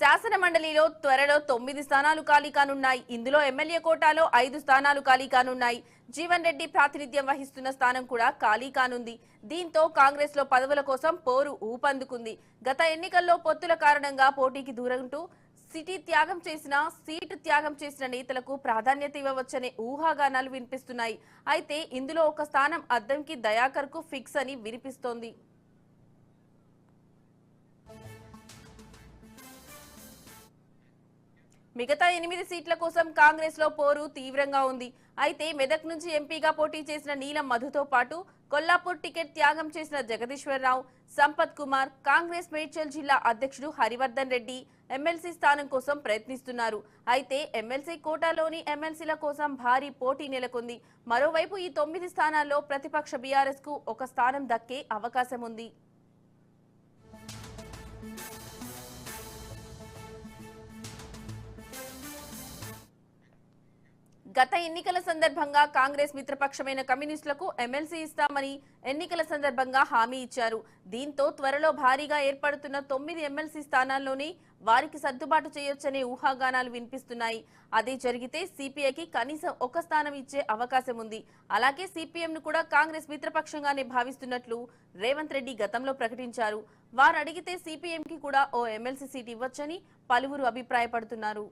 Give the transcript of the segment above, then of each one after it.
శాసన మండలిలో త్వరలో తొమ్మిది స్థానాలు ఖాళీ కానున్నాయి. ఇందులో ఎమ్మెల్యే కోటాలో ఐదు స్థానాలు ఖాళీ కానున్నాయి. జీవన్ రెడ్డి ప్రాతినిధ్యం వహిస్తున్న స్థానం కూడా ఖాళీ కానుంది. దీంతో కాంగ్రెస్లో పదవుల కోసం పోరు ఊపందుకుంది. గత ఎన్నికల్లో పొత్తుల కారణంగా పోటీకి దూరంటూ సిటీ త్యాగం చేసిన సీటు త్యాగం చేసిన నేతలకు ప్రాధాన్యత ఇవ్వవచ్చనే ఊహాగానాలు వినిపిస్తున్నాయి. అయితే ఇందులో ఒక స్థానం అద్దంకి దయాకర్కు ఫిక్స్ అని వినిపిస్తోంది. మిగతా ఎనిమిది సీట్ల కోసం కాంగ్రెస్లో పోరు తీవ్రంగా ఉంది. అయితే మెదక్ నుంచి ఎంపీగా పోటీ చేసిన నీలం మధుతో పాటు కొల్లాపూర్ టికెట్ త్యాగం చేసిన జగదీశ్వరరావు సంపత్ కుమార్ కాంగ్రెస్ మేడ్చల్ జిల్లా అధ్యక్షుడు హరివర్ధన్ రెడ్డి ఎమ్మెల్సీ స్థానం కోసం ప్రయత్నిస్తున్నారు. అయితే ఎమ్మెల్సీ కోటాలోని ఎమ్మెల్సీల కోసం భారీ పోటీ నెలకొంది. మరోవైపు ఈ తొమ్మిది స్థానాల్లో ప్రతిపక్ష బీఆర్ఎస్కు ఒక స్థానం దక్కే అవకాశం ఉంది గత ఎన్నికల సందర్భంగా కాంగ్రెస్ మిత్రపక్షమైన కమ్యూనిస్టులకు ఎమ్మెల్సీ ఇస్తామని ఎన్నికల సందర్భంగా హామీ ఇచ్చారు. దీంతో త్వరలో భారీగా ఏర్పడుతున్న తొమ్మిది ఎమ్మెల్సీ స్థానాల్లోనే వారికి సర్దుబాటు చేయొచ్చనే ఊహాగానాలు వినిపిస్తున్నాయి. అదే జరిగితే సిపిఐకి కనీసం ఒక స్థానం ఇచ్చే అవకాశం ఉంది. అలాగే సిపిఎం ను కూడా కాంగ్రెస్ మిత్రపక్షంగానే భావిస్తున్నట్లు రేవంత్ రెడ్డి గతంలో ప్రకటించారు. వారు అడిగితే సిపిఎంకి కూడా ఓ ఎమ్మెల్సీ సీట్ ఇవ్వచ్చని పలువురు అభిప్రాయపడుతున్నారు.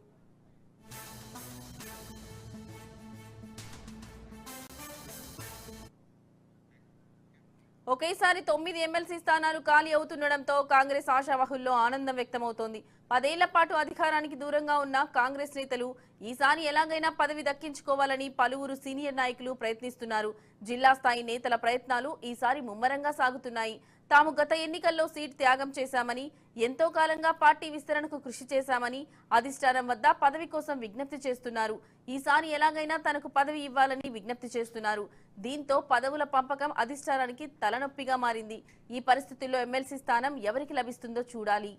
ఒకేసారి తొమ్మిది ఎమ్మెల్సీ స్థానాలు ఖాళీ అవుతుండడంతో కాంగ్రెస్ ఆశావహుల్లో ఆనందం వ్యక్తమవుతోంది. పదేళ్ళ పాటు అధికారానికి దూరంగా ఉన్న కాంగ్రెస్ నేతలు ఈసారి ఎలాగైనా పదవి దక్కించుకోవాలని పలువురు సీనియర్ నాయకులు ప్రయత్నిస్తున్నారు. జిల్లా స్థాయి నేతల ప్రయత్నాలు ఈసారి ముమ్మరంగా సాగుతున్నాయి. తాము గత ఎన్నికల్లో సీట్ త్యాగం చేశామని ఎంతో కాలంగా పార్టీ విస్తరణకు కృషి చేశామని అధిష్టానం వద్ద పదవి కోసం విజ్ఞప్తి చేస్తున్నారు. ఈసారి ఎలాగైనా తనకు పదవి ఇవ్వాలని విజ్ఞప్తి చేస్తున్నారు. దీంతో పదవుల పంపకం అధిష్టానానికి తలనొప్పిగా మారింది. ఈ పరిస్థితుల్లో ఎమ్మెల్సీ స్థానం ఎవరికి లభిస్తుందో చూడాలి.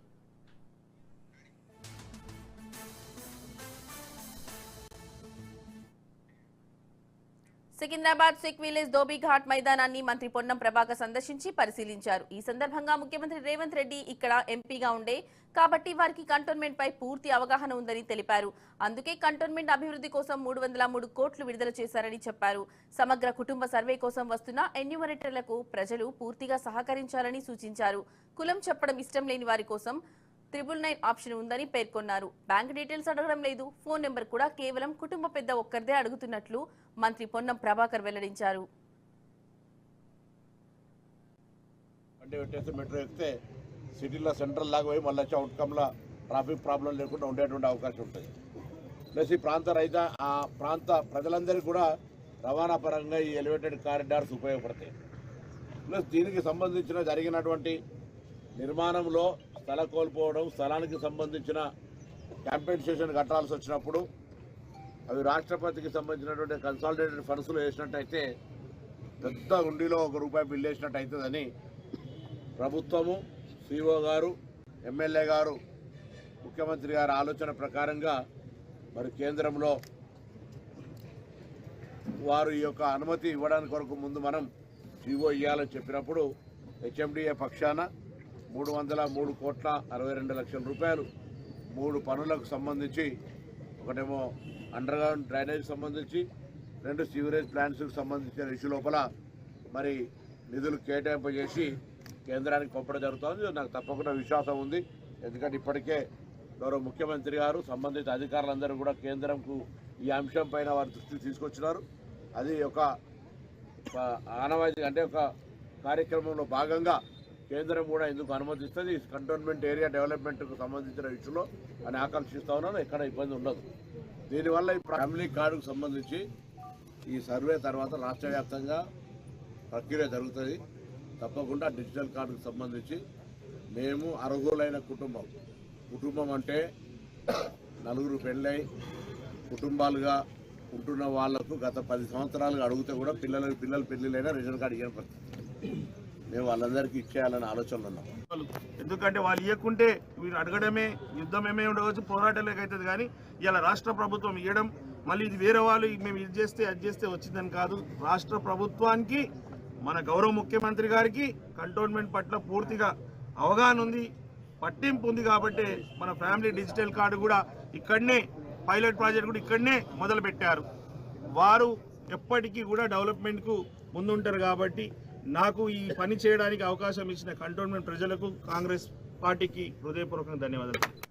సికింద్రాబాద్ సిక్ విలేజ్ ధోబీఘాట్ మైదానాన్ని మంత్రి పొన్నం ప్రభాకర్ సందర్శించి పరిశీలించారు. ఈ సందర్భంగా ముఖ్యమంత్రి రేవంత్ రెడ్డి ఇక్కడ ఎంపీగా ఉండే. కాబట్టి వారికి కంటోన్మెంట్ పై పూర్తి అవగాహన ఉందని తెలిపారు. అందుకే కంటోన్మెంట్ అభివృద్ధి కోసం మూడు వందల మూడు కోట్లు విడుదల చేశారని చెప్పారు. సమగ్ర కుటుంబ సర్వే కోసం వస్తున్న ఎన్యూమరేటర్లకు ప్రజలు పూర్తిగా సహకరించాలని సూచించారు. కులం చెప్పడం ఇష్టం లేని వారి కోసం త్రిబుల్ నైన్ ఆప్షన్ ఉందని పేర్కొన్నారు. బ్యాంక్ డీటెయిల్స్ అడగడం లేదు. ఫోన్ నెంబర్ కూడా కేవలం కుటుంబ పెద్ద ఒక్కరిదే అడుగుతున్నట్లు మంత్రి పొన్నం ప్రభాకర్ వెల్లడించారు. మెట్రో ఎక్కితే సిటీలో సెంట్రల్ లాగా పోయి మళ్ళీ వచ్చి అవుట్కమ్లో ట్రాఫిక్ ప్రాబ్లం లేకుండా ఉండేటువంటి అవకాశం ఉంటుంది. ప్లస్ ఈ ప్రాంత రైత ఆ ప్రాంత ప్రజలందరికీ కూడా రవాణా పరంగా ఈ ఎలివేటెడ్ కారిడార్స్ ఉపయోగపడతాయి. ప్లస్ దీనికి సంబంధించిన జరిగినటువంటి నిర్మాణంలో స్థల కోల్పోవడం స్థలానికి సంబంధించిన కాంపెన్సేషన్ కట్టాల్సి వచ్చినప్పుడు అవి రాష్ట్రపతికి సంబంధించినటువంటి కన్సాలిడేటెడ్ ఫండ్స్లో వేసినట్టయితే పెద్ద ఉండిలో ఒక రూపాయి బిల్ వేసినట్టు అవుతుందని ప్రభుత్వము సిఓ గారు ఎమ్మెల్యే గారు ముఖ్యమంత్రి గారి ఆలోచన ప్రకారంగా మరి కేంద్రంలో వారు ఈ యొక్క అనుమతి ఇవ్వడానికి కొరకు ముందు మనం సిఓ ఇవ్వాలని చెప్పినప్పుడు హెచ్ఎండిఏ పక్షాన మూడు వందల మూడు కోట్ల అరవై రెండు లక్షల రూపాయలు. మూడు పనులకు సంబంధించి ఒకటేమో అండర్ గ్రౌండ్ డ్రైనేజ్ సంబంధించి రెండు సీవరేజ్ ప్లాంట్స్కి సంబంధించిన ఇష్యూ లోపల మరి నిధులు కేటాయింపు చేసి కేంద్రానికి పంపడం జరుగుతుంది. నాకు తప్పకుండా విశ్వాసం ఉంది. ఎందుకంటే ఇప్పటికే గౌరవ ముఖ్యమంత్రి గారు సంబంధిత అధికారులందరూ కూడా కేంద్రంకు ఈ అంశం పైన వారి దృష్టికి తీసుకొచ్చినారు. అది ఒక ఒక ఆనవాయితీ అంటే ఒక కార్యక్రమంలో భాగంగా కేంద్రం కూడా ఎందుకు అనుమతిస్తుంది? ఈ కంటోన్మెంట్ ఏరియా డెవలప్మెంట్కు సంబంధించిన ఇష్యూలో అని ఆకాంక్షిస్తా ఉన్నాను. ఎక్కడ ఇబ్బంది ఉండదు. దీనివల్ల ఈ ఫ్యామిలీ కార్డుకు సంబంధించి ఈ సర్వే తర్వాత రాష్ట్ర వ్యాప్తంగా ప్రక్రియ జరుగుతుంది. తప్పకుండా డిజిటల్ కార్డుకు సంబంధించి మేము అర్హులైన కుటుంబం. కుటుంబం అంటే నలుగురు పెళ్ళై కుటుంబాలుగా ఉంటున్న వాళ్ళకు గత పది సంవత్సరాలుగా అడిగితే కూడా పిల్లలకు పిల్లలు పెళ్ళిళ్ళైనా రేషన్ కార్డు ఇవ్వని పరిస్థితి. మేము వాళ్ళందరికీ ఇచ్చేయాలని ఆలోచనలు ఉన్నాం. వాళ్ళు ఎందుకంటే వాళ్ళు ఇవ్వకుంటే వీరు అడగడమే యుద్ధం ఏమే ఉండవచ్చు పోరాటాలకు అవుతుంది కానీ ఇలా రాష్ట్ర ప్రభుత్వం ఇవ్వడం మళ్ళీ ఇది వేరే వాళ్ళు మేము ఇది చేస్తే అది చేస్తే వచ్చిందని కాదు. రాష్ట్ర ప్రభుత్వానికి మన గౌరవ ముఖ్యమంత్రి గారికి కంటోన్మెంట్ పట్ల పూర్తిగా అవగాహన ఉంది పట్టింపు ఉంది కాబట్టి మన ఫ్యామిలీ డిజిటల్ కార్డు కూడా ఇక్కడనే పైలట్ ప్రాజెక్ట్ కూడా ఇక్కడనే మొదలుపెట్టారు. వారు ఎప్పటికీ కూడా డెవలప్మెంట్కు ముందుంటారు కాబట్టి నాకు ఈ పని చేయడానికి అవకాశం ఇచ్చిన కంటోన్మెంట్ ప్రజలకు కాంగ్రెస్ పార్టీకి హృదయపూర్వకంగా ధన్యవాదాలు.